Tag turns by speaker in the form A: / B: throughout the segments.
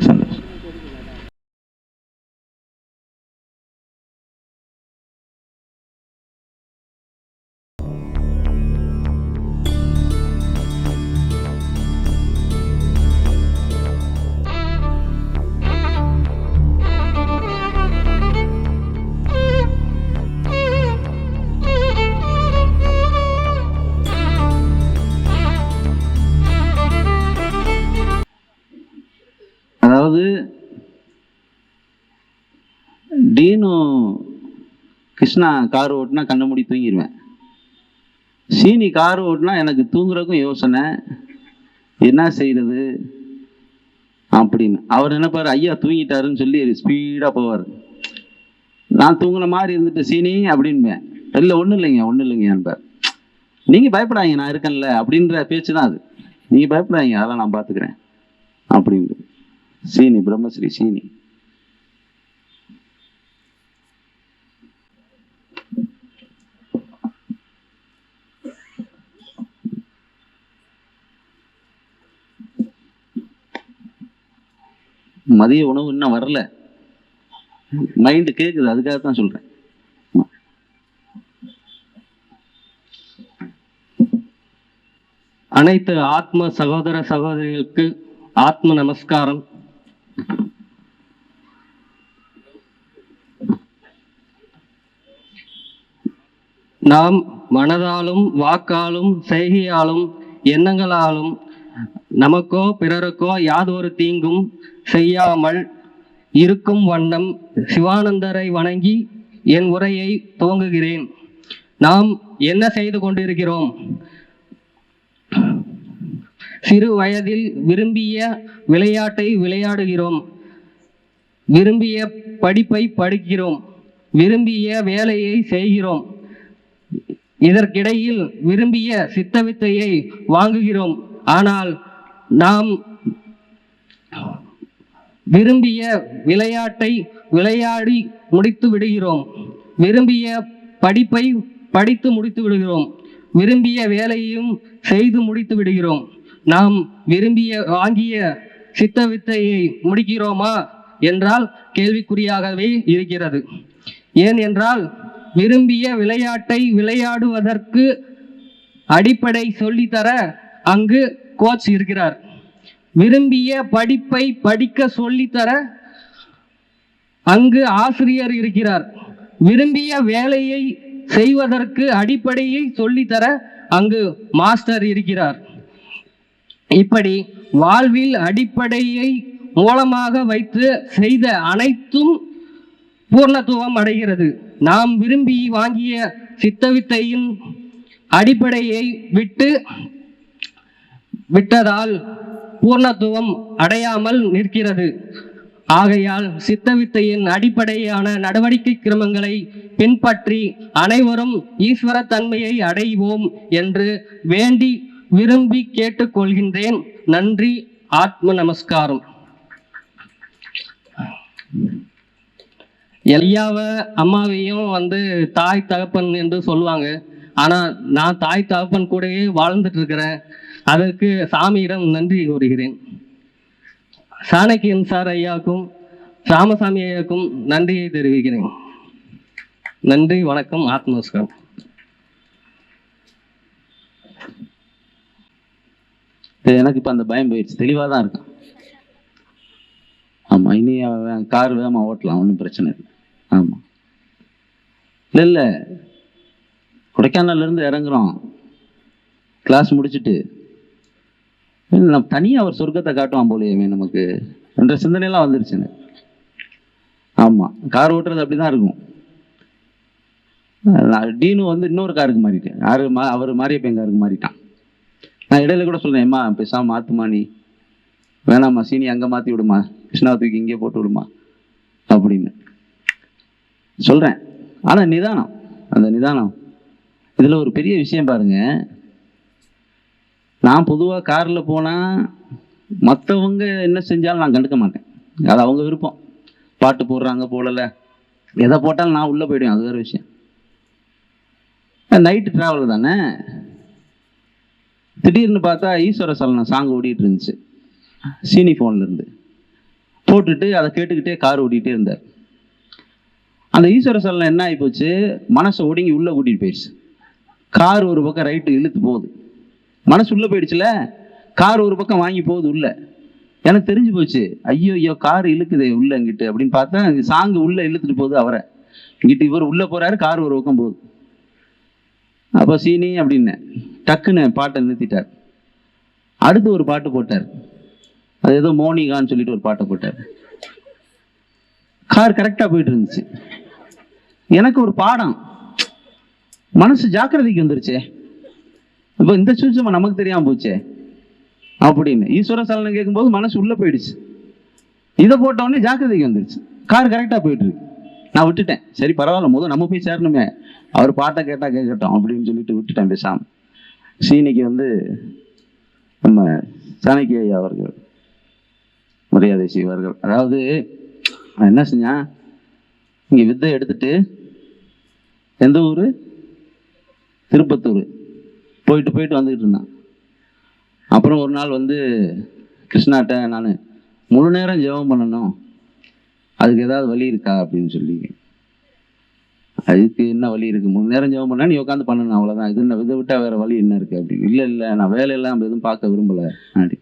A: சந்தோஷம் அதாவது டீனும் கிருஷ்ணா கார் ஓட்டினா கண்ணை மூடி தூங்கிடுவேன் சீனி கார் ஓட்டினா எனக்கு தூங்குறதுக்கும் யோசனை. என்ன செய்கிறது அப்படின்னு. அவர் நினைப்பார் ஐயா தூங்கிட்டாருன்னு சொல்லி ஸ்பீடாக போவார். நான் தூங்குன மாதிரி இருந்துட்டு சீனி அப்படின்பேன். இல்லை ஒன்றும் இல்லைங்க ஒன்றும் இல்லைங்க என்பார். நீங்கள் பயப்படாதீங்க நான் இருக்கேன்ல அப்படின்ற பேச்சு தான் அது. நீங்கள் பயப்படாதீங்க அதெல்லாம் நான் பார்த்துக்கிறேன் அப்படின்னு சீனி பிரம்மஸ்ரீ சீனி. மதிய உணவு இன்னும் வரல. மைண்டு கேட்குது அதுக்காக தான் சொல்றேன்.
B: அனைத்து ஆத்ம சகோதர சகோதரிகளுக்கு ஆத்ம நமஸ்காரம். நாம் மனதாலும் வாக்காலும் செய்கையாலும் எண்ணங்களாலும் நமக்கோ பிறருக்கோ யாதொரு தீங்கும் செய்யாமல் இருக்கும் வண்ணம் சிவானந்தரை வணங்கி என் உரையை துவங்குகிறேன். நாம் என்ன செய்து கொண்டிருக்கிறோம்? சிறு வயதில் விரும்பிய விளையாட்டை விளையாடுகிறோம். விரும்பிய படிப்பை படிக்கிறோம். விரும்பிய வேலையை செய்கிறோம். இதற்கிடையில் விரும்பிய சித்தவித்தையை வாங்குகிறோம். ஆனால் நாம் விரும்பிய விளையாட்டை விளையாடி முடித்து விடுகிறோம். விரும்பிய படிப்பை படித்து முடித்து விடுகிறோம். விரும்பிய வேலையையும் செய்து முடித்து விடுகிறோம். நாம் விரும்பிய வாங்கிய சித்த வித்தையை முடிக்கிறோமா என்றால் கேள்விக்குறியாகவே இருக்கிறது. ஏன் என்றால் விரும்பிய விளையாட்டை விளையாடுவதற்கு அடிப்படை சொல்லித்தர அங்கு கோச் இருக்கிறார். விரும்பிய படிப்பை படிக்க சொல்லித்தர அங்கு ஆசிரியர் இருக்கிறார். விரும்பிய வேலையை செய்வதற்கு அடிப்படையை சொல்லித்தர அங்கு மாஸ்டர் இருக்கிறார். இப்படி வாழ்வில் அடிப்படையை மூலமாக வைத்து செய்த அனைத்தும் பூர்ணத்துவம் அடைகிறது. நாம் விரும்பி வாங்கிய சித்தவித்தையின் அடிப்படையை விட்டு விட்டதால் பூர்ணத்துவம் அடையாமல் நிற்கிறது. ஆகையால் சித்தவித்தையின் அடிப்படையான நடவடிக்கை கிரமங்களை பின்பற்றி அனைவரும் ஈஸ்வர தன்மையை அடைவோம் என்று வேண்டி விரும்பி கேட்டுக்கொள்கின்றேன். நன்றி. ஆத்ம நமஸ்காரம். எலியாவை அம்மாவையும் வந்து தாய் தகப்பன் என்று சொல்லுவாங்க. ஆனால் நான் தாய் தகப்பன் கூடவே வாழ்ந்துட்டு இருக்கிறேன். அதற்கு சாமியிடம் நன்றி கூறுகிறேன். சாணக்கியன் சார் ஐயாவுக்கும் ராமசாமி ஐயாவுக்கும் நன்றியை தெரிவிக்கிறேன். நன்றி வணக்கம் ஆத்ம
A: எனக்கு இப்போ அந்த பயம் போயிடுச்சு. தெளிவாக தான் இருக்கும் ஆமாம் இனி அவன் கார் வேகமாக ஓட்டலாம் ஒன்றும் பிரச்சனை இல்லை. ஆமாம் இல்லை இல்லை. கொடைக்கானல்லேருந்து இறங்குறோம் கிளாஸ் முடிச்சுட்டு. நம்ம தனியாக அவர் சொர்க்கத்தை காட்டுவான் போலையுமே நமக்கு. என்ற சிந்தனையெல்லாம் வந்துருச்சுன்னு. ஆமாம் கார் ஓட்டுறது அப்படி தான் இருக்கும் நான் டீனு வந்து இன்னொரு காருக்கு மாறிட்டேன். யாரு மா அவர் மாரியப்பன் காருக்கு மாறிட்டான். நான் இடையில கூட சொல்கிறேன் ஏம்மா பேசாம மாற்றுமா நீ? வேணாம்மா சீனி அங்கே மாற்றி விடுமா? கிருஷ்ணாவை தூக்கி இங்கே போட்டு விடுமா? அப்படின்னு. சொல்கிறேன் ஆனால் நிதானம். அந்த நிதானம். இதில் ஒரு பெரிய விஷயம் பாருங்கள் நான் பொதுவாக காரில் போனால் மற்றவங்க என்ன செஞ்சாலும் நான் கண்டுக்க மாட்டேன். அது அவங்க விருப்பம். பாட்டு போடுறாங்க போடலை எதை போட்டாலும் நான் உள்ளே போயிடுவேன். அது வேறு விஷயம். நைட்டு ட்ராவல் தானே? திடீர்னு பார்த்தா ஈஸ்வர சலனம் சாங் ஓடிட்டு இருந்துச்சு. சீனி ஃபோன்லேருந்து போட்டுட்டு அதை கேட்டுக்கிட்டே கார் ஓடிக்கிட்டே இருந்தார். அந்த ஈஸ்வர சலனம் என்ன ஆகி போச்சு மனசை ஒடுங்கி உள்ளே கூட்டிகிட்டு போயிடுச்சு. கார் ஒரு பக்கம் ரைட்டு இழுத்து போகுது. மனசு உள்ளே போயிடுச்சுல? கார் ஒரு பக்கம் வாங்கி போகுது உள்ள. எனக்கு தெரிஞ்சு போச்சு. ஐயோ ஐயோ கார் இழுக்குது உள்ள இங்கிட்டு அப்படின்னு பார்த்தா சாங்கு உள்ள இழுத்துட்டு போகுது அவரை. இங்கிட்டு இவர் உள்ள போறாரு கார் ஒரு பக்கம் போகுது. அப்போ சீனி அப்படின்னு டக்குன்னு பாட்டை நிறுத்திட்டார். அடுத்து ஒரு பாட்டு போட்டார். அது ஏதோ மோனிகான்னு சொல்லிட்டு ஒரு பாட்டை போட்டார். கார் கரெக்டாக போயிட்டு இருந்துச்சு. எனக்கு ஒரு பாடம். மனசு ஜாக்கிரதைக்கு வந்துருச்சே. இப்போ இந்த சூட்சமா நமக்கு தெரியாமல் போச்சே? அப்படின்னு. ஈஸ்வர சலனம் கேட்கும்போது மனசு உள்ளே போயிடுச்சு. இதை போட்டோடனே ஜாக்கிரதைக்கு வந்துருச்சு. கார் கரெக்டாக போயிட்டுருக்கு நான் விட்டுட்டேன். சரி பரவாயில்ல. முதல் நம்ம போய் சேரணுமே. அவர் பாட்டை கேட்டால் கேட்கட்டும் அப்படின்னு சொல்லிட்டு விட்டுட்டேன் பேசாமல் சீனிக்கு வந்து நம்ம சாணக்கிய ஐயா அவர்கள் மரியாதை செய்வார்கள். அதாவது நான் என்ன செஞ்சேன் இங்கே வித்தை எடுத்துட்டு எந்த ஊர்? திருப்பத்தூர். போயிட்டு போயிட்டு வந்துக்கிட்டு இருந்தான். அப்புறம் ஒரு நாள் வந்து கிருஷ்ணாட்ட நான் முழு நேரம் ஜெபம் பண்ணணும். அதுக்கு ஏதாவது வழி இருக்கா? அப்படின்னு சொல்லி அதுக்கு என்ன வழி இருக்குது முழு நேரம் ஜெபம் பண்ணா நீ உட்காந்து பண்ணணும் அவ்வளோதான் இது என்ன இதை விட்டால் வேறு வழி என்ன இருக்கு? அப்படின்னு. இல்லை இல்லை நான் வேலையெல்லாம் எதுவும் பார்க்க விரும்பல. அப்படி.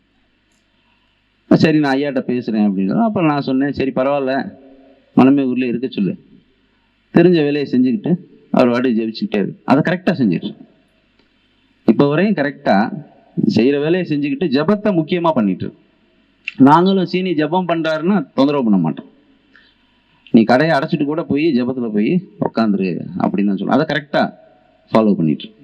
A: சரி நான் ஐயாட்ட பேசுகிறேன் அப்படின்னு அப்புறம் நான் சொன்னேன் சரி பரவாயில்ல. மனமே ஊரில் இருக்க சொல்லு. தெரிஞ்ச வேலையை செஞ்சுக்கிட்டு அவர் வாட்டி ஜெபிச்சுக்கிட்டே இருக்கு. அதை கரெக்டாக செஞ்சிட்டு இப்போ வரையும் கரெக்டாக செய்கிற வேலையை செஞ்சுக்கிட்டு ஜெபத்தை முக்கியமாக பண்ணிட்டு நாங்களும் சீனி ஜெபம் பண்ணுறாருன்னா தொந்தரவு பண்ண மாட்டோம். நீ கடையை அடைச்சிட்டு கூட போய் ஜெபத்தில் போய் உக்காந்துரு அப்படின்னு தான் சொல்லுவோம் அதை கரெக்டாக ஃபாலோ பண்ணிட்டு இருக்கு.